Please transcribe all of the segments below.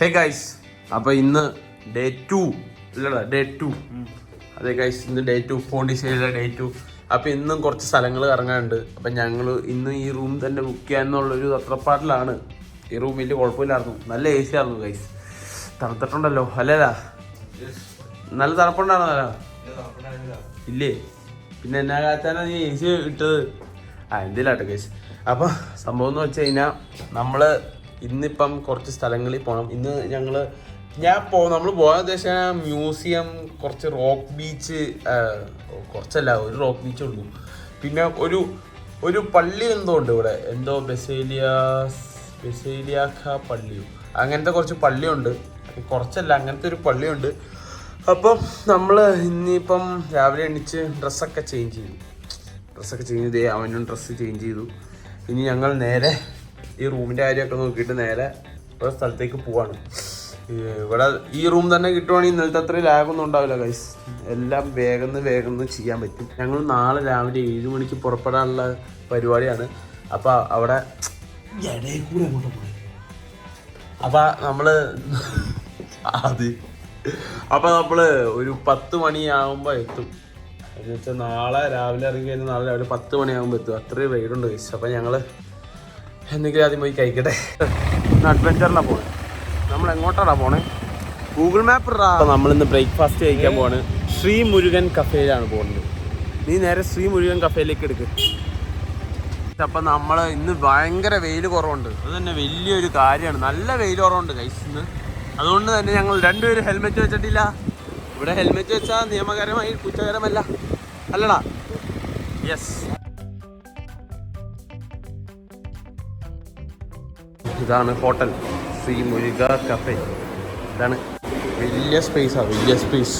ഹേ guys അപ്പൊ ഇന്ന് day two അല്ലടാ ഡേ ടു അതെ ഗൈസ് ഇന്ന് ഡേ ടു പോണ്ടിച്ചേരിയിലെ ഡേ ടു അപ്പൊ ഇന്നും കുറച്ച് സ്ഥലങ്ങൾ കറങ്ങാനുണ്ട്. അപ്പൊ ഞങ്ങൾ ഇന്ന് ഈ റൂം തന്നെ ബുക്ക് ചെയ്യാന്നുള്ളൊരു അത്രപ്പാട്ടിലാണ് ഈ റൂം വലിയ കുഴപ്പമില്ലായിരുന്നു. നല്ല എ സി ആയിരുന്നു ഗൈസ് തണുത്തിട്ടുണ്ടല്ലോ അല്ലേലാ? നല്ല തണുപ്പുണ്ടായിരുന്നല്ലോ. ഇല്ലേ? പിന്നെ എന്നാ കാലത്താണ് നീ എ സി ഇട്ടത്? ആ എന്തിലാട്ടെ ഗൈസ് അപ്പൊ സംഭവം എന്ന് വെച്ച് കഴിഞ്ഞാൽ നമ്മൾ ഇന്നിപ്പം കുറച്ച് സ്ഥലങ്ങളിൽ പോകണം ഇന്ന് ഞങ്ങൾ ഞാൻ പോ നമ്മൾ പോകാൻ ഉദ്ദേശിച്ച മ്യൂസിയം കുറച്ച് റോക്ക് ബീച്ച് കുറച്ചല്ല ഒരു റോക്ക് ബീച്ച് ഉള്ളൂ. പിന്നെ ഒരു ഒരു പള്ളി എന്തോ ഉണ്ട് ഇവിടെ. എന്തോ ബെസേലിയ ബെസേലിയാഖ പള്ളിയോ? അങ്ങനത്തെ കുറച്ച് പള്ളിയുണ്ട്. കുറച്ചല്ല അങ്ങനത്തെ ഒരു പള്ളിയുണ്ട്. അപ്പം നമ്മൾ ഇന്നിപ്പം രാവിലെ എണീച്ച് ഡ്രസ്സൊക്കെ ചേഞ്ച് ചെയ്തു. ഡ്രസ്സൊക്കെ ചേഞ്ച് ചെയ്ത്. അവനും ഡ്രസ്സ് ചേഞ്ച് ചെയ്തു. ഇനി ഞങ്ങൾ നേരെ ഈ റൂമിന്റെ കാര്യമൊക്കെ നോക്കിയിട്ട് നേരെ ഒരു സ്ഥലത്തേക്ക് പോവാണ്. ഇവിടെ ഈ റൂം തന്നെ കിട്ടുവാണെങ്കിൽ ഇന്നലത്തെ അത്ര ലാഗൊന്നും ഉണ്ടാവില്ല ഗൈസ് എല്ലാം വേഗം വേഗം ചെയ്യാൻ പറ്റും. ഞങ്ങൾ നാളെ രാവിലെ ഏഴ് മണിക്ക് പുറപ്പെടാനുള്ള പരിപാടിയാണ്. അപ്പോൾ അവിടെ ഇടയിൽ കൂടെ അങ്ങോട്ട് പോയി. അപ്പൊ നമ്മൾ അത് അപ്പൊ നമ്മൾ ഒരു പത്ത് മണിയാവുമ്പോ എത്തും. എന്ന് വെച്ചാൽ നാളെ രാവിലെ ഇറങ്ങി കഴിഞ്ഞാൽ നാളെ രാവിലെ പത്ത് മണിയാകുമ്പോൾ എത്തും. അത്രയും റൈഡുണ്ട് ഗൈസ് അപ്പൊ ഞങ്ങൾ എന്തെങ്കിലും ആദ്യം പോയി കഴിക്കട്ടെ. അഡ്വഞ്ചറിലാണ് പോണേ. നമ്മൾ എങ്ങോട്ടാണ് പോണേ ഗൂഗിൾ മാപ്പ് നമ്മൾ ഇന്ന് ബ്രേക്ക്ഫാസ്റ്റ് കഴിക്കാൻ പോവാണ്. ശ്രീ മുരുകൻ കഫേയിലാണ് പോകുന്നത് നീ നേരെ ശ്രീ മുരുകൻ കഫേയിലേക്ക് എടുക്ക്. അപ്പൊ നമ്മൾ ഇന്ന് ഭയങ്കര വെയിൽ കുറവുണ്ട്. അത് തന്നെ വലിയൊരു കാര്യമാണ്. നല്ല വെയിൽ കുറവുണ്ട് കൈസ് ഇന്ന്. അതുകൊണ്ട് തന്നെ ഞങ്ങൾ രണ്ടുപേരും ഹെൽമെറ്റ് വെച്ചിട്ടില്ല. ഇവിടെ ഹെൽമെറ്റ് വെച്ചാൽ നിയമകരമായി കുറ്റകരമല്ല. അല്ലടാ. യെസ് ഇതാണ് ഹോട്ടൽ. സി മുരുക കഫേ ഇതാണ് വലിയ സ്പേസാണ് വലിയ സ്പേസ്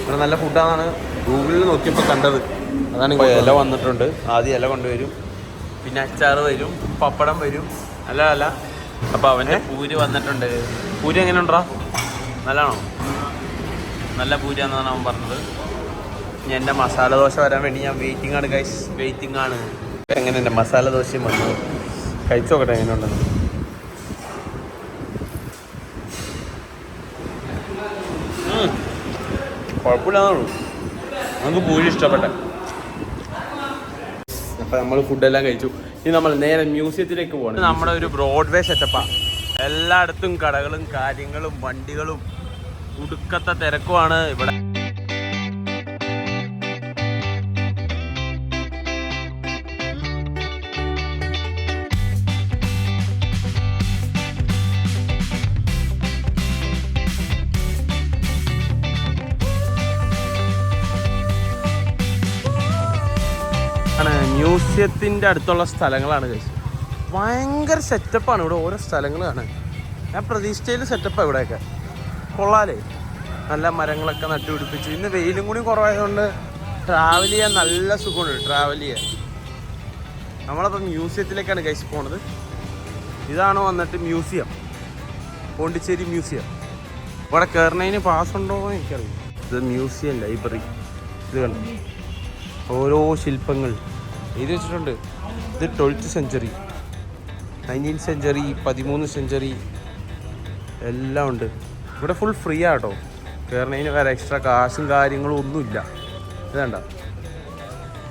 ഇവിടെ നല്ല ഫുഡാണെന്നാണ് ഗൂഗിളിൽ നോക്കിയപ്പോൾ കണ്ടത്. അതാണ് ഇപ്പോൾ ഇല വന്നിട്ടുണ്ട്. ആദ്യം ഇല കൊണ്ടുവരും. പിന്നെ അച്ചാറ് വരും. പപ്പടം വരും. അല്ല അല്ല. അപ്പോൾ അവന്റെ പൂരി വന്നിട്ടുണ്ട്. പൂരി എങ്ങനെ ഉണ്ടോ നല്ലതാണോ? നല്ല പൂരിയാണെന്നാണ് അവൻ പറഞ്ഞത്. ഞാൻ എന്റെ മസാല ദോശ വരാൻ വേണ്ടി ഞാൻ വെയിറ്റിംഗ് ആണ് ഗൈസ് വെയിറ്റിംഗ് ആണ്. എങ്ങനെ എന്റെ മസാല ദോശയും വന്നത് കഴിച്ചു നോക്കട്ടെ എങ്ങനെ ഉണ്ടെന്ന് ഉം. കുഴപ്പമില്ലാന്നുള്ളൂ നമുക്ക് പൂരി ഇഷ്ടപ്പെട്ടെ. അപ്പൊ നമ്മൾ ഫുഡെല്ലാം കഴിച്ചു. ഇനി നമ്മൾ നേരെ മ്യൂസിയത്തിലേക്ക് പോകണം നമ്മുടെ ഒരു ബ്രോഡ്വേ സെറ്റപ്പാ. എല്ലായിടത്തും കടകളും കാര്യങ്ങളും വണ്ടികളും. ഉടുക്കത്തെ തിരക്കുമാണ് ഇവിടെ. മ്യൂസിയത്തിന്റെ അടുത്തുള്ള സ്ഥലങ്ങളാണ് ഗൈസ് ഭയങ്കര സെറ്റപ്പാണ് ഇവിടെ ഓരോ സ്ഥലങ്ങൾ കാണാൻ ഞാൻ പ്രതീക്ഷിച്ചതിൽ സെറ്റപ്പാണ് ഇവിടെയൊക്കെ. കൊള്ളാലേ. നല്ല മരങ്ങളൊക്കെ നട്ടുപിടിപ്പിച്ച്. ഇന്ന് വെയിലും കൂടി കുറവായതുകൊണ്ട് ട്രാവൽ ചെയ്യാൻ നല്ല സുഖമുണ്ട്. ട്രാവൽ ചെയ്യാൻ. നമ്മളപ്പോൾ മ്യൂസിയത്തിലേക്കാണ് കഴിച്ച് പോണത്. ഇതാണ് വന്നിട്ട് മ്യൂസിയം. പോണ്ടിച്ചേരി മ്യൂസിയം. ഇവിടെ കയറുന്നതിന് പാസ് ഉണ്ടോ എന്ന് എനിക്കറിയില്ല. ഇത് മ്യൂസിയം ലൈബ്രറി ഇത് കണ്ടു? ഓരോ ശില്പങ്ങൾ. എഴുതി വെച്ചിട്ടുണ്ട്. ഇത് ട്വൽത്ത് സെഞ്ചുറി നയന്റീൻ സെഞ്ചുറി പതിമൂന്ന് സെഞ്ചുറി എല്ലാം ഉണ്ട്. ഇവിടെ ഫുൾ ഫ്രീ ആട്ടോ. കയറണതിന് വേറെ എക്സ്ട്രാ കാശും കാര്യങ്ങളും ഒന്നുമില്ല. ഇതണ്ട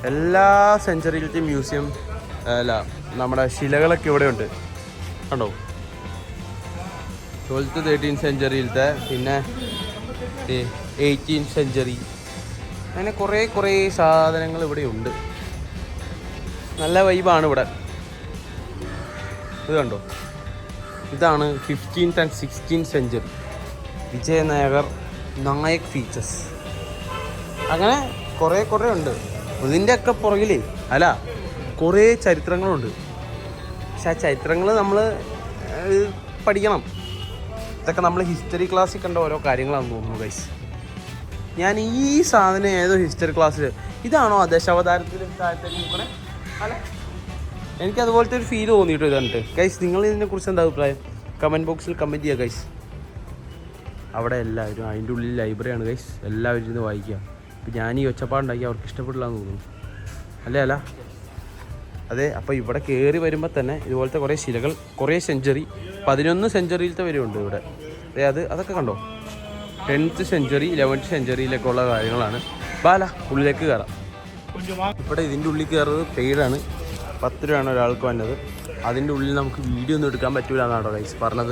എല്ലാ സെഞ്ചുറിയിലത്തെ മ്യൂസിയം അല്ല നമ്മുടെ ശിലകളൊക്കെ ഇവിടെ ഉണ്ട്. കണ്ടോ? ട്വൽത്ത് തേർട്ടീൻ സെഞ്ചുറിയിലത്തെ പിന്നെ എയ്റ്റീൻ സെഞ്ചുറി അങ്ങനെ കുറേ കുറേ സാധനങ്ങൾ ഇവിടെ ഉണ്ട്. നല്ല വൈബാണ് ഇവിടെ. ഇത് കണ്ടോ? ഇതാണ് fifteenth and sixteen century Vijayanagar Nayak features അങ്ങനെ കുറേ കുറേ ഉണ്ട്. ഇതിന്റെ ഒക്കെ പുറകിലേ അല്ല കുറേ ചരിത്രങ്ങളുണ്ട്. പക്ഷെ ആ ചരിത്രങ്ങൾ നമ്മൾ പഠിക്കണം. ഇതൊക്കെ നമ്മൾ ഹിസ്റ്ററി ക്ലാസ്സിൽ കണ്ട ഓരോ കാര്യങ്ങളാണെന്ന് തോന്നുന്നു ഗൈസ് ഞാൻ ഈ സാധനം ഏതോ ഹിസ്റ്ററി ക്ലാസ്സിൽ ഇതാണോ ദശാവതാരത്തിൽ താഴത്തേക്ക് നോക്കണേ എനിക്ക് അതുപോലത്തെ ഒരു ഫീൽ തോന്നിയിട്ട് ഇതുണ്ട് ഗൈസ് നിങ്ങൾ ഇതിനെ കുറിച്ച് എന്താ അഭിപ്രായം? കമന്റ് ബോക്സിൽ കമന്റ് ചെയ്യുക ഗൈസ് അവിടെ എല്ലാവരും അതിന്റെ ഉള്ളിൽ ലൈബ്രറിയാണ് ഗൈസ് എല്ലാവരും ഇരുന്ന് വായിക്കുക. ഇപ്പം ഞാൻ ഈ ഒച്ചപ്പാടുണ്ടാക്കി അവർക്ക് ഇഷ്ടപ്പെടില്ല എന്ന് തോന്നുന്നു. അല്ലേ അല്ല അതെ അപ്പോൾ ഇവിടെ കയറി വരുമ്പോൾ തന്നെ ഇതുപോലത്തെ കുറേ ശിലകൾ കുറേ സെഞ്ചുറി പതിനൊന്ന് സെഞ്ചുറിയിലത്തെ വരെയുണ്ട് ഇവിടെ. അതെ അത് അതൊക്കെ കണ്ടോ? ടെൻത്ത് സെഞ്ചുറി ഇലവൻത്ത് സെഞ്ചുറിയിലൊക്കെ ഉള്ള കാര്യങ്ങളാണ്. ബാല ഉള്ളിലേക്ക് കയറാം ഇവിടെ ഇതിന്റെ ഉള്ളിൽ കയറുന്നത് പെയ്ഡാണ് പത്ത് രൂപയാണ് ഒരാൾക്ക് വന്നത് അതിന്റെ ഉള്ളിൽ നമുക്ക് വീഡിയോ ഒന്നും എടുക്കാൻ പറ്റൂല എന്നാണ് ഗൈസ് പറഞ്ഞത്.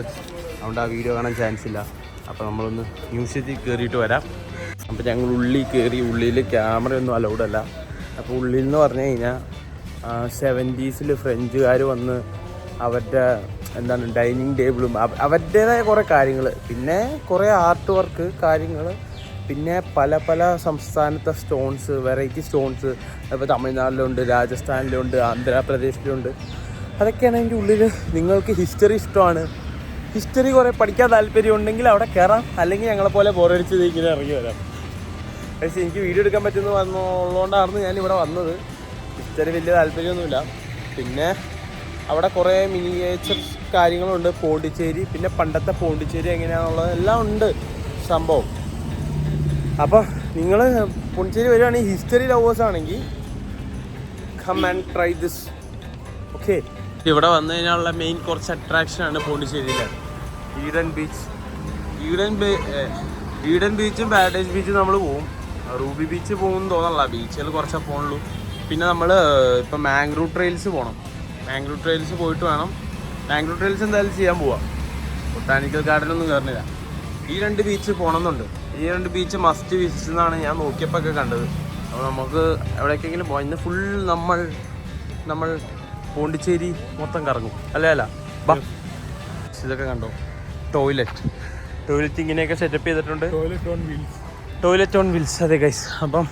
അതുകൊണ്ട് ആ വീഡിയോ കാണാൻ ചാൻസ് ഇല്ല. അപ്പോൾ നമ്മളൊന്ന് മ്യൂസിയത്തിൽ കയറിയിട്ട് വരാം. അപ്പോൾ ഞങ്ങൾ ഉള്ളിൽ കയറി ഉള്ളിൽ ക്യാമറ ഒന്നും അലൗഡ് അല്ല. അപ്പോൾ ഉള്ളിൽ എന്ന് പറഞ്ഞു കഴിഞ്ഞാൽ സെവന്റീസിൽ ഫ്രഞ്ചുകാർ വന്ന് അവരുടെ എന്താണ് ഡൈനിങ് ടേബിളും അവ- അവരുടേതായ കുറേ കാര്യങ്ങൾ പിന്നെ കുറേ ആർട്ട് വർക്ക് കാര്യങ്ങൾ പിന്നെ പല പല സംസ്ഥാനത്തെ സ്റ്റോൺസ് വെറൈറ്റി സ്റ്റോൺസ് ഇപ്പോൾ തമിഴ്നാട്ടിലുണ്ട് രാജസ്ഥാനിലുണ്ട് ആന്ധ്രാപ്രദേശിലുണ്ട്. അതൊക്കെയാണ് അതിന്റെ ഉള്ളിൽ നിങ്ങൾക്ക് ഹിസ്റ്ററി ഇഷ്ടമാണ്. ഹിസ്റ്ററി കുറേ പഠിക്കാൻ താല്പര്യം ഉണ്ടെങ്കിൽ അവിടെ കയറാം അല്ലെങ്കിൽ ഞങ്ങളെപ്പോലെ ബോറടിച്ച് ഇങ്ങനെ ഇറങ്ങി വരാം. പക്ഷേ എനിക്ക് വീഡിയോ എടുക്കാൻ പറ്റുന്ന വന്നുള്ളതുകൊണ്ടാണ് ഞാൻ ഇവിടെ വന്നത്. ഹിസ്റ്ററി വലിയ താല്പര്യമൊന്നുമില്ല. പിന്നെ അവിടെ കുറേ മിനിയേച്ചർ കാര്യങ്ങളുണ്ട്. പോണ്ടിച്ചേരി പിന്നെ പണ്ടത്തെ പോണ്ടിച്ചേരി എങ്ങനെയാണെന്നുള്ളത് എല്ലാം ഉണ്ട് സംഭവം. അപ്പോൾ നിങ്ങൾ പോണ്ടിച്ചേരി വരികയാണെങ്കിൽ ഹിസ്റ്ററി ലവേഴ്സ് ആണെങ്കിൽ come and try this okay ഇവിടെ വന്നു കഴിഞ്ഞാലുള്ള മെയിൻ കുറച്ച് അട്രാക്ഷൻ ആണ് പോണ്ടിച്ചേരിയിലെ. ഈഡൻ ബീച്ച് ഈഡൻ ബീ ഈഡൻ ബീച്ചും പാരഡൈസ് ബീച്ചും നമ്മൾ പോവും. റൂബി ബീച്ച് പോകും തോന്നല്ല ബീച്ചുകൾ കുറച്ചേ പോകുള്ളൂ പിന്നെ നമ്മൾ ഇപ്പം മാംഗ്ലൂർ ട്രെയിൽസ് പോകണം മാംഗ്ലൂർ ട്രെയിൽസ് പോയിട്ട് വേണം. മാംഗ്ലൂർ ട്രെയിൽസ് എന്തായാലും ചെയ്യാൻ പോവാം. ബൊട്ടാനിക്കൽ ഗാർഡനൊന്നും കയറുന്നില്ല ഈ രണ്ട് ബീച്ച് പോകണമെന്നുണ്ട് ഈ രണ്ട് ബീച്ച് മസ്റ്റ് വിസിറ്റ് എന്നാണ് ഞാൻ നോക്കിയപ്പോൾ ഒക്കെ കണ്ടത്. അപ്പോൾ നമുക്ക് എവിടേക്കെങ്കിലും പോകാം ഇന്ന് ഫുൾ നമ്മൾ നമ്മൾ പോണ്ടിച്ചേരി മൊത്തം കറങ്ങും. അല്ലേ അല്ല? ബാ. ഇതൊക്കെ കണ്ടോ? ടോയ്ലറ്റ് ടോയ്ലറ്റ് ഇങ്ങനെയൊക്കെ സെറ്റപ്പ് ചെയ്തിട്ടുണ്ട്. ടോയ്ലറ്റ് ഓൺ വീൽസ് അതെ ഗൈസ് അപ്പം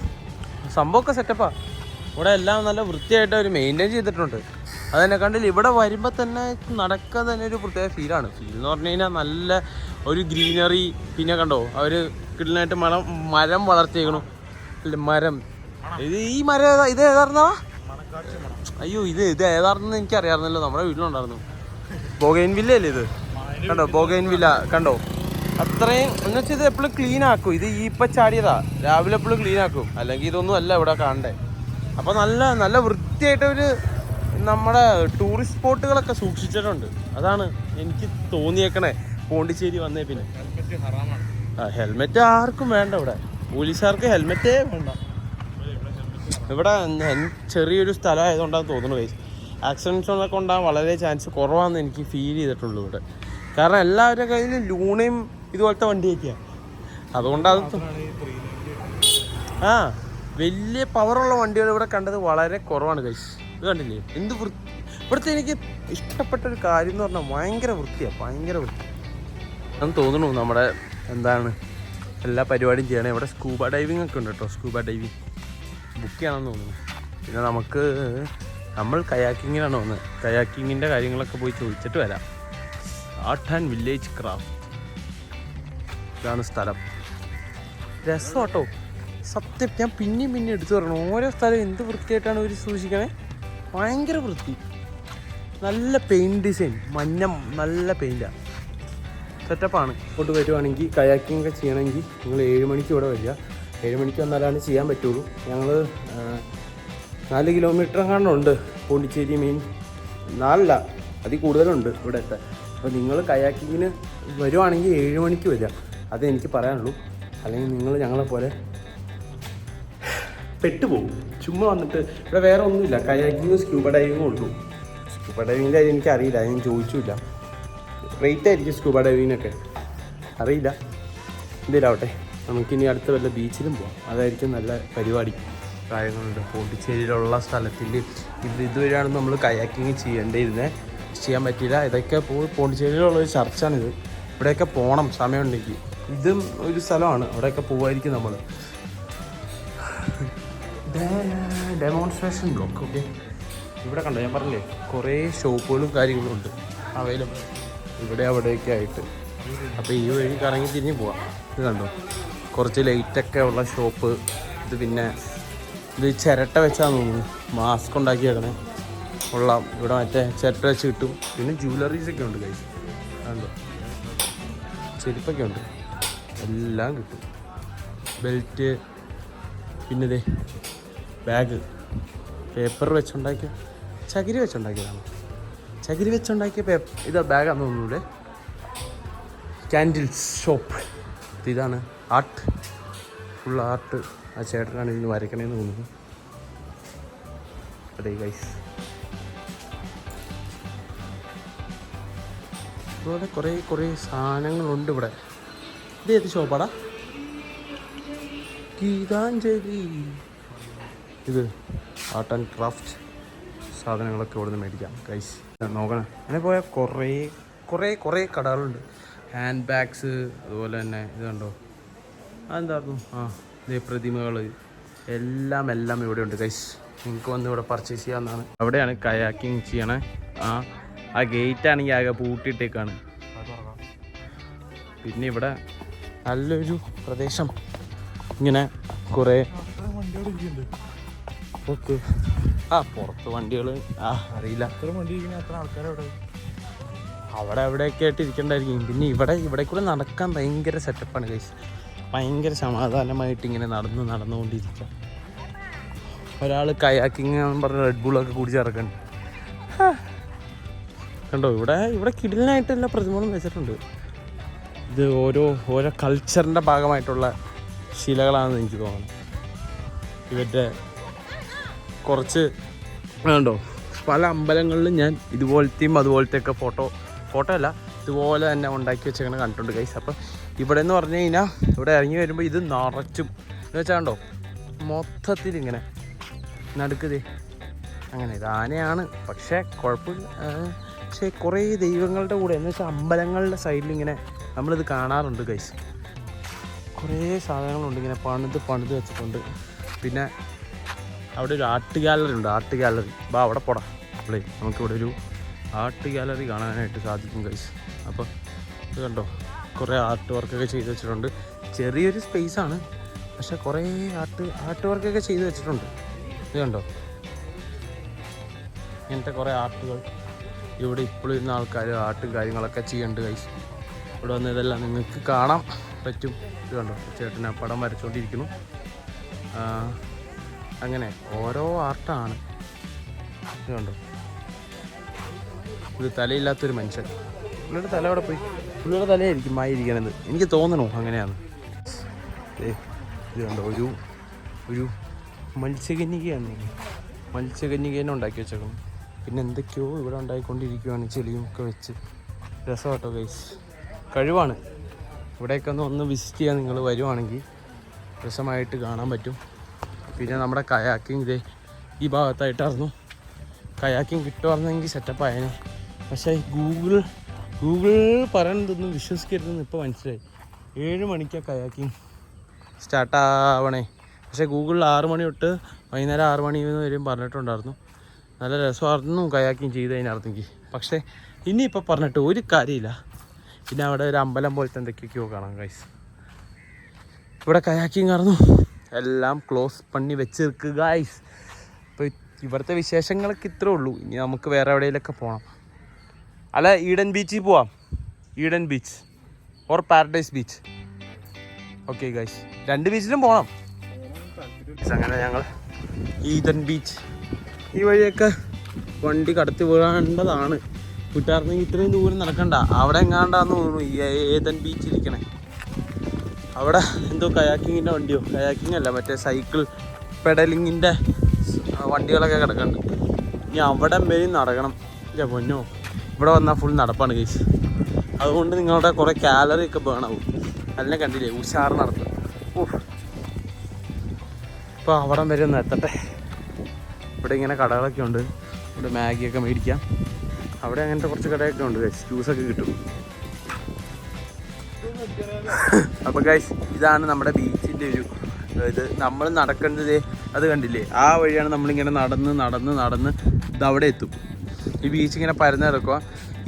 സംഭവമൊക്കെ സെറ്റപ്പാ ഇവിടെ എല്ലാം നല്ല വൃത്തിയായിട്ട് അവർ മെയിന്റെയിൻ ചെയ്തിട്ടുണ്ട്. അതെന്നെ കണ്ടില്ല? ഇവിടെ വരുമ്പോൾ തന്നെ നടക്കാൻ തന്നെ ഒരു പ്രത്യേക ഫീലാണ് ഫീൽ എന്ന് പറഞ്ഞു കഴിഞ്ഞാൽ നല്ല ഒരു ഗ്രീനറി പിന്നെ കണ്ടോ? അവർ കിടലായിട്ട് മരം മരം വളർത്തിയേക്കണു. മരം. ഇത് ഈ മരം ഇത് ഏതായിരുന്നാ അയ്യോ ഇത് ഇത് ഏതാണെന്ന് എനിക്ക് അറിയാറുന്നല്ലോ നമ്മുടെ വീട്ടിലുണ്ടായിരുന്നു. ബോഗൈൻ വില്ല അല്ലേ ഇത്? കണ്ടോ ബോഗൈൻ വില്ല. കണ്ടോ? അത്രയും എന്ന് വെച്ചാൽ ഇത് എപ്പോഴും ക്ലീൻ ആക്കും. ഇത് ഈ ഇപ്പം ചാടിയതാ. രാവിലെ എപ്പോഴും ക്ലീൻ ആക്കും. അല്ലെങ്കിൽ ഇതൊന്നും അല്ല ഇവിടെ കാണണ്ടേ. അപ്പോൾ നല്ല നല്ല വൃത്തിയായിട്ട് ഒരു നമ്മുടെ ടൂറിസ്റ്റ് സ്പോട്ടുകളൊക്കെ സൂക്ഷിച്ചിട്ടുണ്ട്. അതാണ് എനിക്ക് തോന്നിയേക്കണേ. പോണ്ടിച്ചേരി വന്നേ പിന്നെ. ആ ഹെൽമെറ്റ് ആർക്കും വേണ്ട ഇവിടെ. പോലീസുകാർക്ക് ഹെൽമെറ്റേ വേണ്ട. ഇവിടെ ചെറിയൊരു സ്ഥലമായതുകൊണ്ടാണ് തോന്നുന്നു ഗൈസ് ആക്സിഡൻസുകളൊക്കെ ഉണ്ടാകാൻ വളരെ ചാൻസ് കുറവാണെന്ന് എനിക്ക് ഫീൽ ചെയ്തിട്ടുള്ളൂ ഇവിടെ. കാരണം എല്ലാവരുടെ കയ്യിലും ലൂണയും ഇതുപോലത്തെ വണ്ടിയൊക്കെയാണ് അതുകൊണ്ടത് ആ വലിയ പവറുള്ള വണ്ടികൾ ഇവിടെ കണ്ടത് വളരെ കുറവാണ് ഗൈസ് ഇത് കണ്ടില്ലേ? എന്ത് വൃത്തി ഇവിടുത്തെ എനിക്ക് ഇഷ്ടപ്പെട്ട ഒരു കാര്യം എന്ന് പറഞ്ഞാൽ ഭയങ്കര വൃത്തിയാണ് ഭയങ്കര വൃത്തി. എന്ന് തോന്നുന്നു നമ്മുടെ എന്താണ് എല്ലാ പരിപാടിയും ചെയ്യണേ. ഇവിടെ സ്കൂബ ഡൈവിംഗ് ഒക്കെ ഉണ്ട് കേട്ടോ. സ്കൂബ ഡൈവിങ് ബുക്ക് ചെയ്യണമെന്ന് തോന്നുന്നു. പിന്നെ നമുക്ക് നമ്മൾ കയാക്കിങ്ങിനാണ് വന്നത്. കയാക്കിങ്ങിന്റെ കാര്യങ്ങളൊക്കെ പോയി ചോദിച്ചിട്ട് വരാം. ആർട്ട് ആൻഡ് വില്ലേജ് ക്രാഫ്റ്റ് ഇതാണ് സ്ഥലം. രസമാട്ടോ. സത്യം ഞാൻ പിന്നെയും പിന്നെ എടുത്തു പറയണം. ഓരോ സ്ഥലം എന്ത് വൃത്തിയായിട്ടാണ് ഇവർ സൂക്ഷിക്കണേ? ഭയങ്കര വൃത്തി. നല്ല പെയിന്റ് ഡിസൈൻ മഞ്ഞ നല്ല പെയിന്റാണ് സെറ്റപ്പാണ് ഇങ്ങോട്ട് വരുവാണെങ്കിൽ കയാക്കിംഗ് ഒക്കെ ചെയ്യണമെങ്കിൽ നിങ്ങൾ ഏഴ് മണിക്ക് ഇവിടെ വരിക. ഏഴ് മണിക്ക് വന്നാലാണ് ചെയ്യാൻ പറ്റുള്ളൂ. ഞങ്ങൾ നാല് കിലോമീറ്റർ എങ്ങാണ്ടുണ്ട് പോണ്ടിച്ചേരി മെയിൻ നാലല്ല അതിൽ കൂടുതലുണ്ട് ഇവിടെ എത്താൻ അപ്പോൾ നിങ്ങൾ കയാക്കിങ്ങിന് വരുവാണെങ്കിൽ ഏഴ് മണിക്ക് വരിക. അതേ എനിക്ക് പറയാനുള്ളൂ. അല്ലെങ്കിൽ നിങ്ങൾ ഞങ്ങളെ പോലെ പെട്ടുപോകും. ചുമ്മാ വന്നിട്ട് ഇവിടെ വേറെ ഒന്നുമില്ല. കയാക്കിങ്ങും സ്ക്യൂബ ഡൈവിങ്ങും ഉള്ളൂ. സ്ക്യൂബ ഡൈവിങ്ങിന്റെ കാര്യം എനിക്കറിയില്ല. ഞാൻ ചോദിച്ചില്ല റേറ്റ് ആയിരിക്കും സ്കൂബ ഡൈവിങ്ങിനൊക്കെ അറിയില്ല. എന്തേലാവട്ടെ. നമുക്കിനി അടുത്ത വല്ല ബീച്ചിലും പോവാം. അതായിരിക്കും നല്ല പരിപാടി. കാര്യങ്ങളുണ്ട് പോണ്ടിച്ചേരിയിലുള്ള സ്ഥലത്തിൽ ഇത് ഇതുവരെയാണ് നമ്മൾ കയാക്കിങ് ചെയ്യേണ്ടിയിരുന്നത് ചെയ്യാൻ പറ്റിയില്ല. ഇതൊക്കെ പോയി പോണ്ടിച്ചേരിയിലുള്ള ഒരു ചർച്ചാണിത്. ഇവിടെയൊക്കെ പോകണം സമയമുണ്ടെങ്കിൽ. ഇതും ഒരു സ്ഥലമാണ്. അവിടെയൊക്കെ പോവായിരിക്കും നമ്മൾ ഡെമോൺസ്ട്രേഷൻ ബ്ലോക്ക് ഓക്കെ ഇവിടെ കണ്ടോ? ഞാൻ പറഞ്ഞില്ലേ? കുറേ ഷോപ്പുകളും കാര്യങ്ങളും ഉണ്ട്. അവൈലബിൾ ഇവിടെ അവിടെയൊക്കെ ആയിട്ട്. അപ്പോൾ ഈ വഴി കറങ്ങി തിരിഞ്ഞ് പോവാം. ഇത് കണ്ടോ? കുറച്ച് ലൈറ്റൊക്കെ ഉള്ള ഷോപ്പ് ഇത് പിന്നെ ഇത് ചിരട്ട വെച്ചാൽ തോന്നുന്നു. മാസ്ക് ഉണ്ടാക്കിയേക്കണേ. ഉള്ള ഇവിടെ മറ്റേ ചിരട്ട വെച്ച് കിട്ടും. പിന്നെ ജ്വല്ലറീസ് ഒക്കെ ഉണ്ട് കൈസ് കണ്ടോ? ചെരുപ്പൊക്കെ ഉണ്ട്. എല്ലാം കിട്ടും. ബെൽറ്റ് പിന്നെ ബാഗ് പേപ്പർ വെച്ചുണ്ടാക്കിയ ചകിരി വെച്ചുണ്ടാക്കിയതാണ്. ചകിരി വെച്ചുണ്ടാക്കിയ പേ ഇതാ ബാഗാന്ന് തോന്നുന്നൂടെ ക്യാൻഡിൽസ് ഷോപ്പ് ഇതാണ് ആർട്ട് ഫുൾ ആർട്ട് ആ ചേട്ടനാണ് ഇന്ന് വരയ്ക്കണേന്ന് തോന്നുന്നു. അതെ ഗൈസ് അതുപോലെ കുറേ കുറേ സാധനങ്ങളുണ്ട് ഇവിടെ. ഇത് ഏത് ഷോപ്പാടാ ഗീതാഞ്ജലി. ഇത് ആർട്ട് ആൻഡ് ക്രാഫ്റ്റ് സാധനങ്ങളൊക്കെ ഇവിടെ നിന്ന് മേടിക്കാം കൈസ് നോക്കണം. അങ്ങനെ പോയാൽ കുറേ കുറേ കുറേ കടകളുണ്ട്. ഹാൻഡ് ബാഗ്സ് അതുപോലെ തന്നെ ഇത് ഇതുണ്ടോ അതെന്തായിരുന്നു ആ ഇതേ പ്രതിമകൾ എല്ലാം എല്ലാം ഇവിടെ ഉണ്ട് കൈസ് നിങ്ങൾക്ക് വന്ന് ഇവിടെ പർച്ചേസ് ചെയ്യാവുന്നതാണ്. അവിടെയാണ് കയാക്കിങ് ചെയ്യണേ. ആ ആ ഗേറ്റ് ആണെങ്കിൽ ആകെ പൂട്ടിയിട്ടേക്കാണ്. പിന്നെ ഇവിടെ നല്ലൊരു പ്രദേശം. ഇങ്ങനെ കുറേ ഓക്കെ. ആ പുറത്ത് വണ്ടികൾ ആ അറിയില്ല അത്ര വണ്ടി അത്ര ആൾക്കാരവിടെ? അവിടെ അവിടെ എവിടെയൊക്കെ ആയിട്ട് ഇരിക്കണ്ടായിരിക്കും. പിന്നെ ഇവിടെ ഇവിടെ കൂടെ നടക്കാൻ ഭയങ്കര സെറ്റപ്പാണ് കൈസ് ഭയങ്കര സമാധാനമായിട്ട് ഇങ്ങനെ നടന്ന് നടന്നുകൊണ്ടിരിക്കാം ഒരാൾ കയാക്കിങ് പറഞ്ഞ റെഡ് ബുള്ളൊക്കെ കുടിച്ച് ഇറക്കണ്ട് കണ്ടോ ഇവിടെ ഇവിടെ കിടിലനായിട്ടുള്ള പ്രതിമകളും വെച്ചിട്ടുണ്ട്. ഇത് ഓരോ ഓരോ കൾച്ചറിന്റെ ഭാഗമായിട്ടുള്ള ശിലകളാണെന്ന് എനിക്ക് തോന്നുന്നു. ഇവരുടെ കുറച്ച് ഉണ്ടോ പല അമ്പലങ്ങളിലും ഞാൻ ഇതുപോലത്തെയും അതുപോലത്തെയൊക്കെ ഫോട്ടോ ഫോട്ടോ അല്ല ഇതുപോലെ തന്നെ ഉണ്ടാക്കി വെച്ചങ്ങനെ കണ്ടിട്ടുണ്ട് കൈസ് അപ്പം ഇവിടെ എന്ന് പറഞ്ഞു കഴിഞ്ഞാൽ ഇവിടെ ഇറങ്ങി വരുമ്പോൾ ഇത് നിറച്ചും എന്ന് വെച്ചാൽ കണ്ടോ മൊത്തത്തിൽ ഇങ്ങനെ നടുക്കതേ അങ്ങനെ ഇതാനയാണ് പക്ഷേ കുഴപ്പമില്ല. പക്ഷേ കുറേ ദൈവങ്ങളുടെ കൂടെ എന്ന് വെച്ചാൽ അമ്പലങ്ങളുടെ സൈഡിൽ ഇങ്ങനെ നമ്മളിത് കാണാറുണ്ട് കൈസ് കുറേ സാധനങ്ങളുണ്ട് ഇങ്ങനെ പണിത് പണിത് വെച്ചിട്ടുണ്ട്. പിന്നെ അവിടെ ഒരു ആർട്ട് ഗാലറി ഉണ്ട് ആർട്ട് ഗാലറി ബാ അവിടെ പോടാ. അല്ലേ നമുക്കിവിടെ ഒരു ആർട്ട് ഗാലറി കാണാനായിട്ട് സാധിക്കും കൈസ് അപ്പോൾ ഇത് കണ്ടോ? കുറേ ആർട്ട് വർക്കൊക്കെ ചെയ്ത് വെച്ചിട്ടുണ്ട്. ചെറിയൊരു സ്പേസ് ആണ് പക്ഷെ കുറേ ആർട്ട് ആർട്ട് വർക്കൊക്കെ ചെയ്ത് വെച്ചിട്ടുണ്ട്. ഇത് കണ്ടോ? ഇങ്ങനത്തെ കുറേ ആർട്ടുകൾ ഇവിടെ ഇപ്പോഴും ഇരുന്ന ആൾക്കാർ ആർട്ടും കാര്യങ്ങളൊക്കെ ചെയ്യുന്നുണ്ട് കൈസ് ഇവിടെ വന്ന് ഇതെല്ലാം നിങ്ങൾക്ക് കാണാൻ പറ്റും. ഇത് കണ്ടോ? ചേട്ടൻ ആ പടം വരച്ചുകൊണ്ടിരിക്കുന്നു അങ്ങനെ ഓരോ ആർട്ടാണ്. ഇത് കണ്ടോ? ഇത് തലയില്ലാത്തൊരു മനുഷ്യൻ. പുള്ളിയുടെ തല അവിടെ പോയി? പുള്ളിയുടെ തലയായിരിക്കും മായിരിക്കണത്. എനിക്ക് തോന്നണു അങ്ങനെയാണ്. ഇത് കണ്ടോ? ഒരു ഒരു മത്സ്യകന്യകയാണ് മത്സ്യകന്യകേനെ ഉണ്ടാക്കി വെച്ചേക്കണം പിന്നെ എന്തൊക്കെയോ ഇവിടെ ഉണ്ടായിക്കൊണ്ടിരിക്കുകയാണ് ചെളിയും ഒക്കെ വെച്ച്. രസമാട്ടോ ഗൈസ് കഴിവാണ്. ഇവിടെയൊക്കെ ഒന്ന് ഒന്ന് വിസിറ്റ് ചെയ്യാൻ നിങ്ങൾ വരുവാണെങ്കിൽ രസമായിട്ട് കാണാൻ പറ്റും. പിന്നെ നമ്മുടെ കയാക്കിങ് ഇതേ ഈ ഭാഗത്തായിട്ടായിരുന്നു. Kayaking കിട്ടുമായിരുന്നെങ്കിൽ setup ആയേനെ. പക്ഷേ ഗൂഗിൾ ഗൂഗിൾ പറയണതൊന്നും വിശ്വസിക്കരുതെന്ന് ഇപ്പോൾ മനസ്സിലായി. ഏഴ് മണിക്കാണ് കയാക്കിങ് സ്റ്റാർട്ടാവണേ പക്ഷേ ഗൂഗിളിൽ ആറ് മണി തൊട്ട് വൈകുന്നേരം ആറ് മണി വരെയും പറഞ്ഞിട്ടുണ്ടായിരുന്നു. നല്ല രസമായിരുന്നു കയാക്കിങ് ചെയ്ത് കഴിഞ്ഞായിരുന്നെങ്കിൽ പക്ഷേ ഇനിയിപ്പോൾ പറഞ്ഞിട്ട് ഒരു കാര്യമില്ല. പിന്നെ അവിടെ ഒരു അമ്പലം പോലത്തെ എന്തൊക്കെയൊക്കെയോ കാണാം ഗൈസ് ഇവിടെ കയാക്കിങ് ആയിരുന്നു എല്ലാം ക്ലോസ് പണി വെച്ചിരിക്കുക ഗായ്സ് അപ്പോൾ ഇവിടുത്തെ വിശേഷങ്ങളൊക്കെ ഇത്രേ ഉള്ളൂ. ഇനി നമുക്ക് വേറെ എവിടെയെങ്കിലൊക്കെ പോകണം അല്ല ഈഡൻ ബീച്ചിൽ പോവാം. Eden beach or paradise beach okay guys രണ്ട് ബീച്ചിലും പോകണം അങ്ങനെ ഞങ്ങൾ ഈഡൻ ബീച്ച് ഈ വഴിയൊക്കെ വണ്ടി കടത്തി വീഴേണ്ടതാണ് വിട്ടാർന്നെങ്കിൽ ഇത്രയും ദൂരം നടക്കണ്ട. അവിടെ എങ്ങാണ്ടാന്ന് തോന്നുന്നു ഈ ഏതൻ ബീച്ച് ഇരിക്കണേ. അവിടെ എന്തോ കയാക്കിങ്ങിന്റെ വണ്ടിയോ? കയാക്കിംഗ് അല്ല മറ്റേ സൈക്കിൾ പെഡലിങ്ങിന്റെ വണ്ടികളൊക്കെ കിടക്കുന്നുണ്ട് ഇനി അവിടെ വരെ നടക്കണം. ഇല്ല പൊന്നോ. ഇവിടെ വന്നാൽ ഫുൾ നടപ്പാണ് കേസ് അതുകൊണ്ട് നിങ്ങളുടെ കുറേ കാലറി ഒക്കെ ബേണാവും അതിനെ കണ്ടില്ലേ? ഉഷാർ നടത്തും അപ്പോൾ അവിടം വരെ ഒന്ന് എത്തട്ടെ. ഇവിടെ ഇങ്ങനെ കടകളൊക്കെ ഉണ്ട്. ഇവിടെ മാഗിയൊക്കെ മേടിക്കാം. അവിടെ അങ്ങനത്തെ കുറച്ച് കടയൊക്കെ ഉണ്ട് ജ്യൂസൊക്കെ കിട്ടും. അപ്പോൾ ഗൈസ് ഇതാണ് നമ്മുടെ ബീച്ചിന്റെ ഒരു ഇത് നമ്മൾ നടക്കേണ്ടത് അത് കണ്ടില്ലേ? ആ വഴിയാണ് നമ്മളിങ്ങനെ നടന്ന് നടന്ന് നടന്ന് ഇത് അവിടെ എത്തും. ഈ ബീച്ച് ഇങ്ങനെ പരന്ന് കിടക്കുക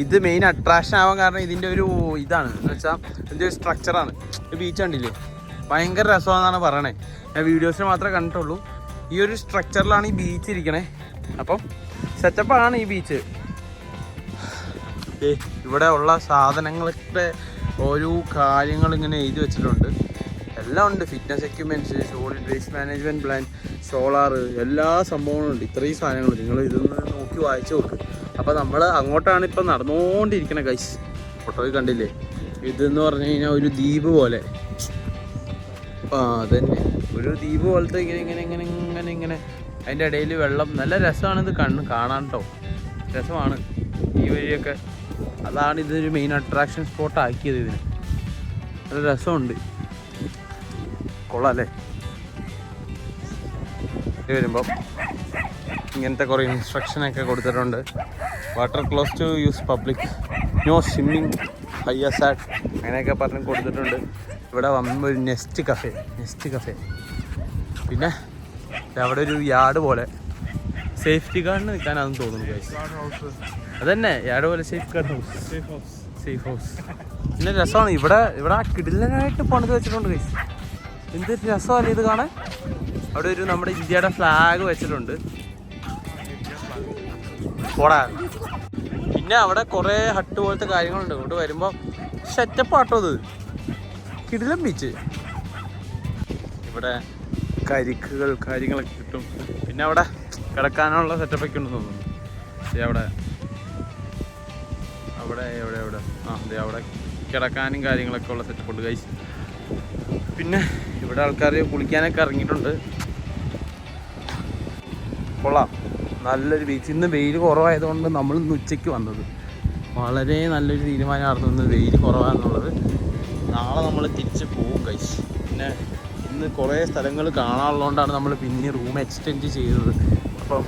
ഇത് മെയിൻ അട്രാക്ഷൻ ആവാൻ കാരണം ഇതിന്റെ ഒരു ഇതാണ്. എന്ന് വെച്ചാൽ ഇതിന്റെ ഒരു സ്ട്രക്ചറാണ് ഈ ബീച്ച് കണ്ടില്ലേ? ഭയങ്കര രസമാണെന്നാണ് പറയണേ. ഞാൻ വീഡിയോസിൽ മാത്രമേ കണ്ടിട്ടുള്ളൂ. ഈ ഒരു സ്ട്രക്ചറിലാണ് ഈ ബീച്ച് ഇരിക്കണേ. അപ്പം സെറ്റപ്പാണ് ഈ ബീച്ച് ഇവിടെ ഉള്ള സാധനങ്ങളൊക്കെ ഓരോ കാര്യങ്ങൾ ഇങ്ങനെ എഴുതി വെച്ചിട്ടുണ്ട്. എല്ലാം ഉണ്ട്. Fitness equipments solid waste management plan solar എല്ലാ സംഭവങ്ങളും ഉണ്ട്. ഇത്രയും സാധനങ്ങൾ നിങ്ങൾ ഇതൊന്ന് നോക്കി വായിച്ചു നോക്ക്. അപ്പോൾ നമ്മൾ അങ്ങോട്ടാണ് ഇപ്പം നടന്നുകൊണ്ടിരിക്കുന്നത് ഗൈസ് ഫോട്ടോയിൽ കണ്ടില്ലേ? ഇതെന്ന് പറഞ്ഞു കഴിഞ്ഞാൽ ഒരു ദ്വീപ് പോലെ. ആ അതന്നെ. ഒരു ദ്വീപ് പോലത്തെ ഇങ്ങനെ ഇങ്ങനെ ഇങ്ങനെ ഇങ്ങനെ ഇങ്ങനെ. അതിന്റെ ഇടയിൽ വെള്ളം. നല്ല രസമാണ് ഇത് കണ്ണ് കാണാൻ കേട്ടോ രസമാണ്. ഈ വഴിയൊക്കെ അതാണ് ഇതൊരു മെയിൻ അട്രാക്ഷൻ സ്പോട്ട് ആക്കിയത് ഇതിന്. നല്ല രസമുണ്ട്. കൊള്ളാം അല്ലേ വരുമ്പോൾ ഇങ്ങനത്തെ കുറേ ഇൻസ്ട്രക്ഷനൊക്കെ കൊടുത്തിട്ടുണ്ട്. Water close to use public no swimming ഹയ്യസാറ്റ് അങ്ങനെയൊക്കെ പറഞ്ഞ് കൊടുത്തിട്ടുണ്ട്. ഇവിടെ വന്ന ഒരു നെസ്റ്റ് കഫേ നെസ്റ്റ് കഫേ പിന്നെ അവിടെ ഒരു യാർഡ് പോലെ. സേഫ്റ്റി ഗാർഡിന് നിൽക്കാനാണെന്ന് തോന്നുന്നു അതന്നെ ഇയാടെ പോലെ safe guard house safe house പിന്നെ രസമാണ് ഇവിടെ ഇവിടെ ആ കിടിലനായിട്ട് പണിത് വെച്ചിട്ടുണ്ട് ഗൈസ് എന്ത് രസമാണ് ഇത് കാണാൻ? അവിടെ ഒരു നമ്മുടെ ഇന്ത്യയുടെ ഫ്ലാഗ് വെച്ചിട്ടുണ്ട്. പോടാ. പിന്നെ അവിടെ കുറേ ഹട്ട് പോലത്തെ കാര്യങ്ങളുണ്ട്. ഇങ്ങോട്ട് വരുമ്പോൾ സെറ്റപ്പ് ആട്ടോ അത് കിടിലം ബീച്ച് ഇവിടെ കരിക്കുകൾ കാര്യങ്ങളൊക്കെ കിട്ടും. പിന്നെ അവിടെ കിടക്കാനുള്ള സെറ്റപ്പൊക്കെ ഉണ്ടെന്ന് തോന്നുന്നു. അവിടെ അവിടെ എവിടെ എവിടെ? ആ അതെ അവിടെ കിടക്കാനും കാര്യങ്ങളൊക്കെ ഉള്ള സെറ്റപ്പ് ഉണ്ട് കൈസ് പിന്നെ ഇവിടെ ആൾക്കാർ കുളിക്കാനൊക്കെ ഇറങ്ങിയിട്ടുണ്ട്. കൊള്ളാം. നല്ലൊരു ബീച്ച് ഇന്ന് വെയിൽ കുറവായതുകൊണ്ട് നമ്മൾ ഇന്ന് ഉച്ചയ്ക്ക് വന്നത്. വളരെ നല്ലൊരു തീരുമാനമായിരുന്നു ഇന്ന് വെയിൽ കുറവാണെന്നുള്ളത് നാളെ നമ്മൾ തിരിച്ച് പോകും കൈസ് പിന്നെ ഇന്ന് കുറേ സ്ഥലങ്ങൾ കാണാനുള്ളതുകൊണ്ടാണ് നമ്മൾ പിന്നെ റൂം എക്സ്റ്റെൻഡ് ചെയ്തത്. അപ്പം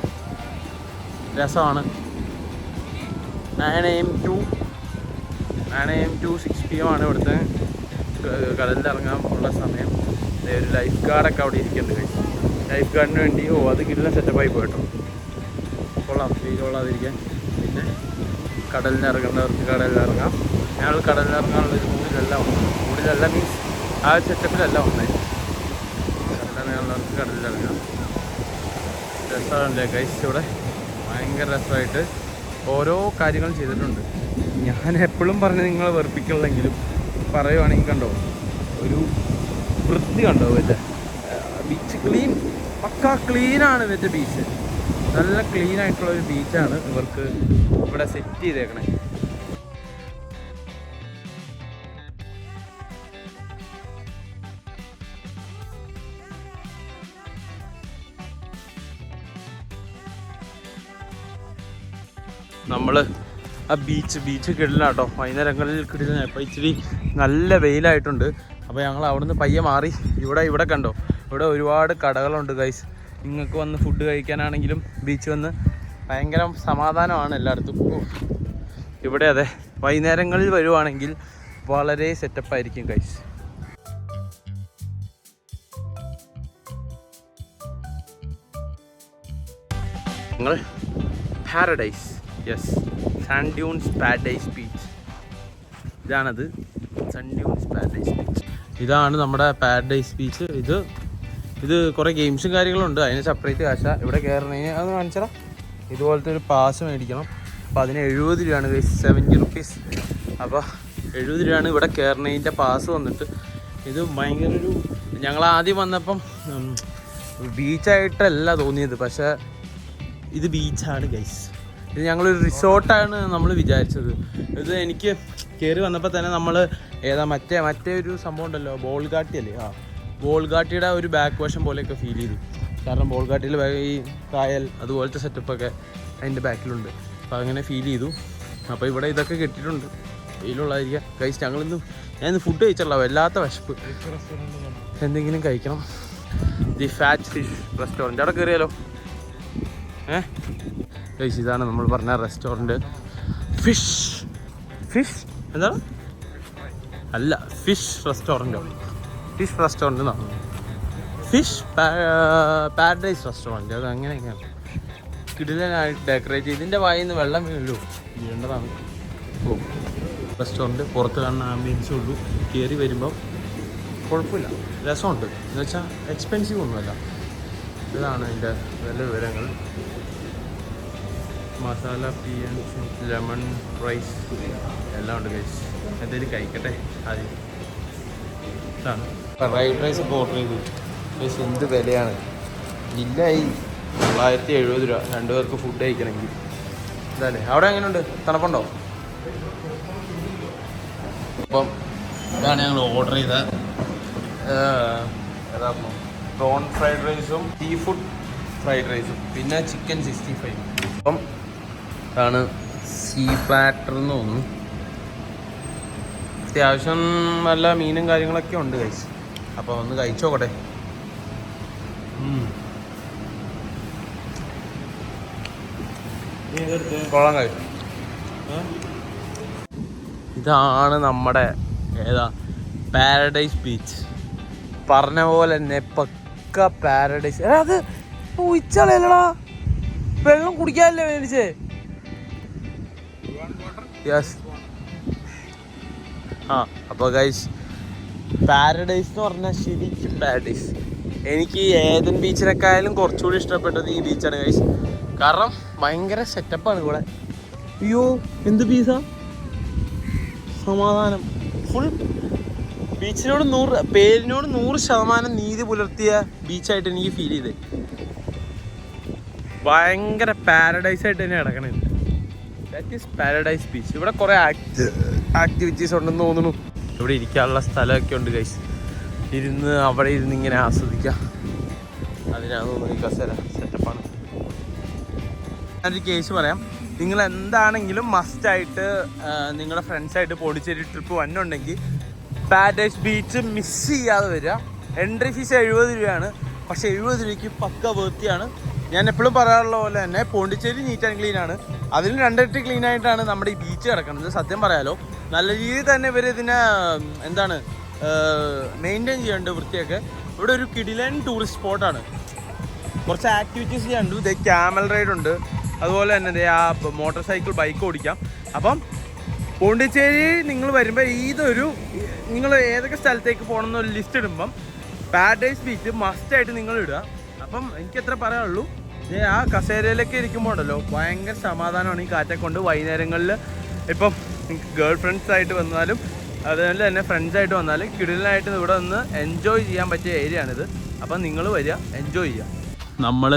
രസമാണ്. Nine am to nine am to six P M ആണ് ഇവിടുത്തെ കടലിൽ ഇറങ്ങാൻ ഉള്ള സമയം. ഒരു ലൈഫ് ഗാർഡൊക്കെ അവിടെ ഇരിക്കുന്നുണ്ട് കഴിച്ചു ലൈഫ് ഗാർഡിന് വേണ്ടി ഓ അത് കിട്ടുന്ന സെറ്റപ്പായി പോയിട്ടോ. കൊള്ളാം ഫീൽ കൊള്ളാതിരിക്കാൻ. പിന്നെ കടലിൽ ഇറങ്ങേണ്ടവർക്ക് കടലിൽ ഇറങ്ങാം ഞങ്ങൾ കടലിൽ ഇറങ്ങാനുള്ള ഒരു മൂടിലല്ല വന്നത്. മൂടിലല്ല മീൻസ് ആ ഒരു സെറ്റപ്പിലല്ല വന്നത്. കടലിറങ്ങാനുള്ളവർക്ക് കടലിൽ ഇറങ്ങാം രസമല്ലേ ഗൈസ് ഇവിടെ? ഭയങ്കര രസമായിട്ട് ഓരോ കാര്യങ്ങളും ചെയ്തിട്ടുണ്ട്. ഞാൻ എപ്പോഴും പറഞ്ഞ് നിങ്ങളെ വെറുപ്പിക്കുള്ളെങ്കിലും പറയുവാണെങ്കിൽ കണ്ടോ ഒരു വൃത്തി കണ്ടോ വെച്ച ബീച്ച് ക്ലീൻ പക്ക ക്ലീനാണ് വെച്ച ബീച്ച്. നല്ല ക്ലീൻ ആയിട്ടുള്ള ഒരു ബീച്ചാണ് ഇവർക്ക് ഇവിടെ സെറ്റ് ചെയ്തേക്കണേ. നമ്മൾ ആ ബീച്ച് ബീച്ച് കിടലാട്ടോ വൈകുന്നേരങ്ങളിൽ കിടലാണ് ഇപ്പോൾ ഇച്ചിരി നല്ല വെയിലായിട്ടുണ്ട്. അപ്പോൾ ഞങ്ങൾ അവിടുന്ന് പയ്യെ മാറി. ഇവിടെ ഇവിടെ കണ്ടോ? ഇവിടെ ഒരുപാട് കടകളുണ്ട് ഗൈസ് നിങ്ങൾക്ക് വന്ന് ഫുഡ് കഴിക്കാനാണെങ്കിലും ബീച്ച് വന്ന് ഭയങ്കര സമാധാനമാണ് എല്ലായിടത്തും. ഇവിടെ അതെ. വൈകുന്നേരങ്ങളിൽ വരുവാണെങ്കിൽ വളരെ സെറ്റപ്പായിരിക്കും ഗൈസ് ഞങ്ങൾ paradise yes sand dunes paradise beach ഇതാണത്. Sand dunes paradise beach ഇതാണ് നമ്മുടെ പാരഡൈസ് ബീച്ച് ഇത് ഇത് കുറേ ഗെയിംസും കാര്യങ്ങളും ഉണ്ട് അതിന് സെപ്പറേറ്റ് കാശ. ഇവിടെ കയറണതിന് അത് കാണിച്ചടാ. ഇതുപോലത്തെ ഒരു പാസ് മേടിക്കണം. അപ്പോൾ അതിന് എഴുപത് രൂപയാണ് സെവന്റി റുപ്പീസ് അപ്പോൾ എഴുപത് രൂപയാണ് ഇവിടെ കയറണതിന്റെ പാസ് വന്നിട്ട്. ഇത് ഭയങ്കര ഒരു ഞങ്ങൾ ആദ്യം വന്നപ്പം ബീച്ചായിട്ടല്ല തോന്നിയത്. പക്ഷേ ഇത് ബീച്ചാണ് ഗൈസ് ഇത് ഞങ്ങളൊരു റിസോർട്ടാണ് നമ്മൾ വിചാരിച്ചത്. ഇത് എനിക്ക് കയറി വന്നപ്പോൾ തന്നെ നമ്മൾ ഏതാ മറ്റേ മറ്റേ ഒരു സംഭവം ഉണ്ടല്ലോ ബോൾഗാട്ടി അല്ലേ? ആ ബോൾഗാട്ടിയുടെ ഒരു ബാക്ക് വശം പോലെയൊക്കെ ഫീൽ ചെയ്തു. കാരണം ബോൾഗാട്ടിയിൽ ഈ കായൽ അതുപോലത്തെ സെറ്റപ്പൊക്കെ അതിന്റെ ബാക്കിലുണ്ട് അപ്പോൾ അങ്ങനെ ഫീൽ ചെയ്തു. അപ്പോൾ ഇവിടെ ഇതൊക്കെ കെട്ടിയിട്ടുണ്ട്. വെയിലുള്ളതായിരിക്കാം. കഴിച്ച് ഞങ്ങളിന്ന് ഞാൻ ഇന്ന് ഫുഡ് കഴിച്ചല്ലോ വല്ലാത്ത വിശപ്പ്. എന്തെങ്കിലും കഴിക്കണം. ദി ഫാറ്റ് ഫിഷ് റെസ്റ്റോറന്റ് അവിടെ കയറിയാലോ ഏ? ഗൈസ് ഇതാണ് നമ്മൾ പറഞ്ഞ റെസ്റ്റോറന്റ് ഫിഷ് ഫിഷ് എന്താണ് അല്ല ഫിഷ് റെസ്റ്റോറന്റോ ഫിഷ് റെസ്റ്റോറന്റ് എന്നാണ് ഫിഷ് പാരഡൈസ് റെസ്റ്റോറന്റ് അത് അങ്ങനെയൊക്കെയാണ്. കിടിലനായിട്ട് ഡെക്കറേറ്റ് ചെയ്ത് ഇതിന്റെ വായിൽ നിന്ന് വെള്ളം വീഴുള്ളൂ. വീണ്ടതാണ് റെസ്റ്റോറന്റ് പുറത്ത് കാണുന്ന ആംബിയൻസേ ഉള്ളൂ. കയറി വരുമ്പം കുഴപ്പമില്ല. രസമുണ്ട്. എന്നുവെച്ചാൽ എക്സ്പെൻസീവ് ഒന്നുമല്ല. ഇതാണ് അതിന്റെ വില വിവരങ്ങൾ. മസാല പിയൻസ് ലെമൺ റൈസ് എല്ലാം ഉണ്ട് കഴിച്ച് എന്തെങ്കിലും കഴിക്കട്ടെ അത് ഇതാണ്. ഫ്രൈഡ് റൈസ് ഇപ്പോൾ ഓർഡർ ചെയ്തു. പക്ഷേ എന്ത് വിലയാണ്? ഇല്ലായി. തൊള്ളായിരത്തി എഴുപത് രൂപ. രണ്ടു പേർക്ക് ഫുഡ് കഴിക്കണമെങ്കിൽ. ഇതല്ലേ അവിടെ എങ്ങനെയുണ്ട്? തണുപ്പുണ്ടോ? അപ്പം ഇതാണ് ഞങ്ങൾ ഓർഡർ ചെയ്ത പ്രോൺ ഫ്രൈഡ് റൈസും സീ ഫുഡ് ഫ്രൈഡ് റൈസും പിന്നെ ചിക്കൻ സിക്സ്റ്റി ഫൈവ് അപ്പം ഇതാണ് സി പ്ലാറ്റർ എന്ന് തോന്നുന്നു. അത്യാവശ്യം നല്ല മീനും കാര്യങ്ങളൊക്കെ ഉണ്ട് കഴിച്ച് അപ്പോൾ ഒന്ന് കഴിച്ചോക്കട്ടെ കൊള്ളാൻ കൊള്ളാം കഴിച്ചു ഇതാണ് നമ്മുടെ ഏതാ പാരഡൈസ് ബീച്ച് പറഞ്ഞ പോലെ തന്നെ പക്ക പാരഡൈസ് അത് ഉച്ചളയല്ലടാ വെള്ളം കുടിക്കാനല്ലേ മേടിച്ചേ യെസ് ആ. അപ്പോൾ ഗൈസ് പാരഡൈസ് എന്ന് പറഞ്ഞാൽ ശരിക്കും പാരഡൈസ് എനിക്ക് ഏതൻ ബീച്ചിനെക്കായാലും കുറച്ചുകൂടി ഇഷ്ടപ്പെട്ടത് ഈ ബീച്ചാണ് ഗൈസ് കാരണം ഭയങ്കര സെറ്റപ്പാണ് ഇവിടെ. അയ്യോ എന്ത് പീസ സമാധാനം. ഫുൾ ബീച്ചിനോട് നൂറ് പേരിനോട് നൂറ് ശതമാനം നീതി പുലർത്തിയ ബീച്ചായിട്ട് എനിക്ക് ഫീൽ ചെയ്ത് ഭയങ്കര പാരഡൈസ് ആയിട്ട് തന്നെ കിടക്കണേ പാരഡൈസ് ബീച്ച് ഇവിടെ കുറേ ആക്ടിവിറ്റീസ് ഉണ്ടെന്ന് തോന്നുന്നു. ഇവിടെ ഇരിക്കാനുള്ള സ്ഥലമൊക്കെ ഉണ്ട് ഗൈസ് ഇരുന്ന് അവിടെ ഇരുന്ന് ഇങ്ങനെ ആസ്വദിക്കാം. അതിനാണ് തോന്നുന്നു കസേര സെറ്റപ്പാണ് ഞാനൊരു കേസ് പറയാം. നിങ്ങൾ എന്താണെങ്കിലും മസ്റ്റായിട്ട് നിങ്ങളുടെ ഫ്രണ്ട്സായിട്ട് പോണ്ടിച്ചേരി ട്രിപ്പ് വന്നുണ്ടെങ്കിൽ പാരഡൈസ് ബീച്ച് മിസ് ചെയ്യാതെ വരിക. എൻട്രി ഫീസ് എഴുപത് രൂപയാണ്. പക്ഷേ എഴുപത് രൂപയ്ക്ക് പക്ക വൃത്തിയാണ് ഞാൻ എപ്പോഴും പറയാറുള്ള പോലെ തന്നെ പോണ്ടിച്ചേരി നീറ്റ് ആൻഡ് ക്ലീൻ ആണ്. അതിൽ രണ്ടിരട്ടി ക്ലീൻ ആയിട്ടാണ് നമ്മുടെ ഈ ബീച്ച് കിടക്കുന്നത്. സത്യം പറയാലോ. നല്ല രീതിയിൽ തന്നെ ഇവർ ഇതിനെ എന്താണ് മെയിന്റെയിൻ ചെയ്യാണ്ട് വൃത്തിയൊക്കെ. ഇവിടെ ഒരു കിടിലൻ ടൂറിസ്റ്റ് സ്പോട്ടാണ് കുറച്ച് ആക്ടിവിറ്റീസ് ചെയ്യാനുണ്ട് ഇതേ ക്യാമൽ റൈഡ് ഉണ്ട്. അതുപോലെ തന്നെ ആ മോട്ടോർ സൈക്കിൾ ബൈക്ക് ഓടിക്കാം. അപ്പം പോണ്ടിച്ചേരി നിങ്ങൾ വരുമ്പോൾ ഇതൊരു നിങ്ങൾ ഏതൊക്കെ സ്ഥലത്തേക്ക് പോകണം എന്നൊരു ലിസ്റ്റ് ഇടുമ്പം പാരഡൈസ് ബീച്ച് മസ്റ്റായിട്ട് നിങ്ങൾ ഇടുക. അപ്പം എനിക്ക് എത്ര പറയാനുള്ളൂ. ആ കസേരയിലൊക്കെ ഇരിക്കുമ്പോൾ ഉണ്ടല്ലോ ഭയങ്കര സമാധാനമാണ് ഈ കാറ്റെ കൊണ്ട് വൈകുന്നേരങ്ങളിൽ. ഇപ്പം ഗേൾ ഫ്രണ്ട്സ് ആയിട്ട് വന്നാലും അതുപോലെ തന്നെ ഫ്രണ്ട്സ് ആയിട്ട് വന്നാലും കിടിലനായിട്ട് ഇവിടെ നിന്ന് എൻജോയ് ചെയ്യാൻ പറ്റിയ ഏരിയ ആണിത്. അപ്പം നിങ്ങൾ വരിക എൻജോയ് ചെയ്യുക. നമ്മൾ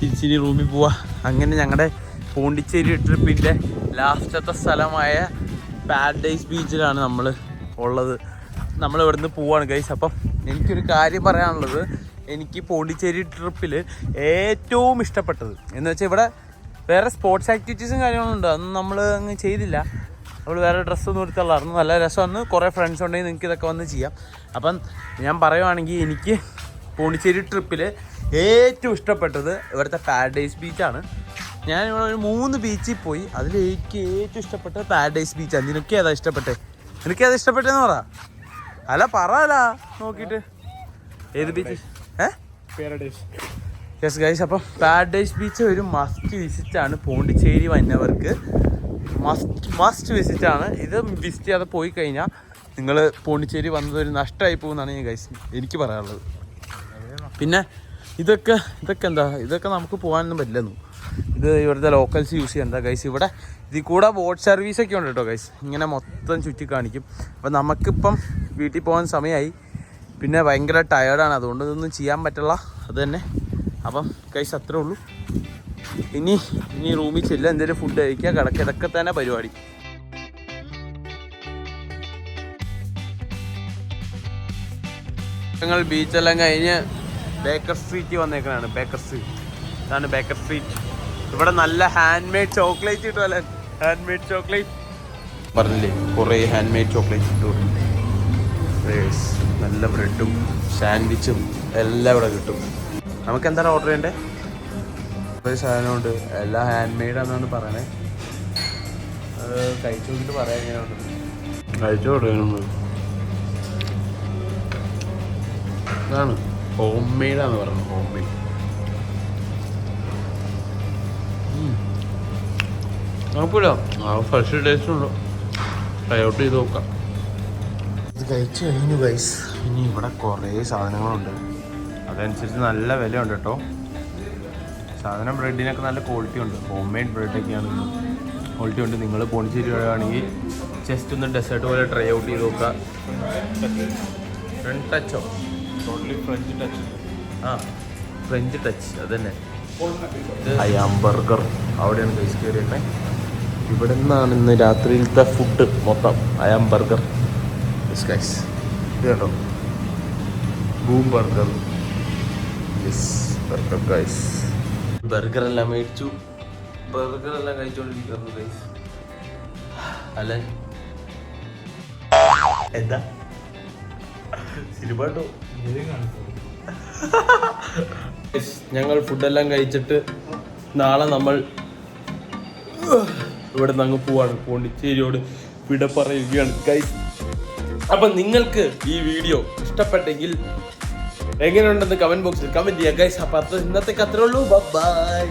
തിരിച്ചിനി റൂമിൽ പോവാ. അങ്ങനെ ഞങ്ങളുടെ പോണ്ടിച്ചേരി ട്രിപ്പിന്റെ ലാസ്റ്റത്തെ സ്ഥലമായ പാരഡൈസ് ബീച്ചിലാണ് നമ്മൾ ഉള്ളത്. നമ്മൾ ഇവിടുന്ന് പോവാണ് ഗൈസ് അപ്പം എനിക്കൊരു കാര്യം പറയാനുള്ളത്. എനിക്ക് പോണ്ടിച്ചേരി ട്രിപ്പിൽ ഏറ്റവും ഇഷ്ടപ്പെട്ടത്. എന്ന് വെച്ചാൽ ഇവിടെ വേറെ സ്പോർട്സ് ആക്ടിവിറ്റീസും കാര്യങ്ങളും ഉണ്ട്. അതൊന്നും നമ്മൾ അങ്ങ് ചെയ്തില്ല. നമ്മൾ വേറെ ഡ്രസ്സൊന്നും എടുത്തുള്ളായിരുന്നു നല്ല രസമാണ്. കുറേ ഫ്രണ്ട്സ് ഉണ്ടെങ്കിൽ നിങ്ങൾക്ക് ഇതൊക്കെ വന്ന് ചെയ്യാം. അപ്പം ഞാൻ പറയുവാണെങ്കിൽ എനിക്ക് പോണ്ടിച്ചേരി ട്രിപ്പിൽ ഏറ്റവും ഇഷ്ടപ്പെട്ടത് ഇവിടുത്തെ പാരഡൈസ് ബീച്ചാണ് ഞാൻ ഇവിടെ ഒരു മൂന്ന് ബീച്ചിൽ പോയി. അതിൽ എനിക്ക് ഏറ്റവും ഇഷ്ടപ്പെട്ടത് പാരഡൈസ് ബീച്ചാണ് നിനക്ക് ഏതാ ഇഷ്ടപ്പെട്ടെ? നിനക്ക് ഏതാ ഇഷ്ടപ്പെട്ടെന്ന് പറ. അല്ല പറ നോക്കിയിട്ട്. ഏത് ബീച്ച് യെസ് ഗൈസ് അപ്പം പാരഡൈസ് ബീച്ച് ഒരു മസ്റ്റ് വിസിറ്റ് ആണ്. പോണ്ടിച്ചേരി വന്നവർക്ക് മസ്റ്റ് മസ്റ്റ് വിസിറ്റ് ആണ്. ഇത് വിസിറ്റ് ചെയ്യാതെ പോയി കഴിഞ്ഞാൽ നിങ്ങൾ പോണ്ടിച്ചേരി വന്നത് ഒരു നഷ്ടമായി പോകുന്നതാണ് ഞാൻ ഗൈസ് എനിക്ക് പറയാനുള്ളത്. പിന്നെ ഇതൊക്കെ ഇതൊക്കെ എന്താ? ഇതൊക്കെ നമുക്ക് പോകാനൊന്നും പറ്റില്ലെന്നു. ഇത് ഇവിടുത്തെ ലോക്കൽസ് യൂസ് ചെയ്യണ്ട ഗൈസ് ഇവിടെ ഇതിൽ കൂടെ ബോട്ട് സർവീസൊക്കെ ഉണ്ട് കേട്ടോ ഗൈസ് ഇങ്ങനെ മൊത്തം ചുറ്റി കാണിക്കും അപ്പം നമുക്കിപ്പം വീട്ടിൽ പോകാൻ സമയമായി. പിന്നെ ഭയങ്കര ടയേർഡാണ് അതുകൊണ്ട് ഇതൊന്നും ചെയ്യാൻ പറ്റില്ല. അത് തന്നെ. അപ്പം കൈസ് അത്രേ ഉള്ളൂ. ഇനി ഇനി റൂമിൽ ചെല്ലുക എന്തെങ്കിലും ഫുഡ് കഴിക്കുക കിടക്കുക. ഇതൊക്കെ തന്നെ പരിപാടി. ഞങ്ങൾ ബീച്ചെല്ലാം കഴിഞ്ഞ് ബേക്കർ സ്ട്രീറ്റ് വന്നേക്കണാണ്. ബേക്കർ സ്ട്രീറ്റ് ഇതാണ് ബേക്കർ സ്ട്രീറ്റ് ഇവിടെ നല്ല ഹാൻഡ് മെയ്ഡ് ചോക്ലേറ്റ് കിട്ടുമല്ലേ ഹാൻഡ് മെയ്ഡ് ചോക്ലേറ്റ് പറഞ്ഞില്ലേ കുറേ ഹാൻഡ് മെയ്ഡ് ചോക്ലേറ്റ് കിട്ടും നല്ല ബ്രെഡും സാൻഡ്വിച്ചും എല്ലാം ഇവിടെ കിട്ടും. നമുക്ക് എന്താണ് ഓർഡർ ചെയ്യണ്ടേ ഒരു സാധനമുണ്ട് എല്ലാം ഹാൻഡ് മെയ്ഡ് ആണെന്നാണ് പറയണേ. അത് കഴിച്ചു നോക്കിയിട്ട് പറയാൻ എങ്ങനെയുണ്ട് കഴിച്ചു കൊടുക്കുന്നു ഇതാണ് ഹോം മെയ്ഡാന്ന് പറയുന്നത് ഹോം മെയ്ഡ് കുഴപ്പമില്ല ആ ഫ്രഷ് ടേസ്റ്റ് ഉണ്ടോ. ട്രൈ ഔട്ട് ചെയ്ത് നോക്കാം. കഴിച്ചു കഴിഞ്ഞു ഗൈസ് ഇനി ഇവിടെ കുറേ സാധനങ്ങളുണ്ട്. അതനുസരിച്ച് നല്ല വിലയുണ്ട് കേട്ടോ. സാധനം ബ്രെഡിനൊക്കെ നല്ല ക്വാളിറ്റി ഉണ്ട്. ഹോം മെയ്ഡ് ബ്രെഡൊക്കെയാണ് ക്വാളിറ്റി ഉണ്ട്. നിങ്ങൾ പോണ്ടിച്ചേരി വരികയാണെങ്കിൽ ജസ്റ്റ് ഒന്ന് ഡെസേർട്ട് പോലെ ട്രൈ ഔട്ട് ചെയ്ത് നോക്കുക. ഫ്രണ്ട് ടച്ചോ ടോട്ടലി ഫ്രഞ്ച് ടച്ച് ആ ഫ്രഞ്ച് ടച്ച് അതന്നെ അയാം ബർഗർ അവിടെയാണ് കഴിച്ച് കയറിയൊക്കെ ഇവിടെ നിന്നാണ് ഇന്ന് രാത്രിയിലത്തെ ഫുഡ് മൊത്തം. അയാം ബർഗർ ഗൈസ് ഇത് കണ്ടോ? Boom burger. Yes burger guys burger എല്ലാം മേടിച്ചു. ബർഗർ എല്ലാം കഴിച്ചുകൊണ്ടിരിക്കുന്നു ഗൈസ് അല്ലേ. എന്താ? സിനിമാട്ടോ ഞങ്ങൾ ഫുഡെല്ലാം കഴിച്ചിട്ട് നാളെ നമ്മൾ ഇവിടെ നിന്ന് അങ്ങ് പോവാണ്. പോണ്ടിച്ചേരിയോട് വിട പറയുകയാണ്. ഗൈസ് അപ്പൊ നിങ്ങൾക്ക് ഈ വീഡിയോ ഇഷ്ടപ്പെട്ടെങ്കിൽ എങ്ങനെയുണ്ടെന്ന് കമന്റ് ബോക്സിൽ കമന്റ് ചെയ്യാം. ഗൈസ് അപ്പൊ അത് ഇന്നത്തേക്ക് അത്രേ ഉള്ളൂ. ബൈ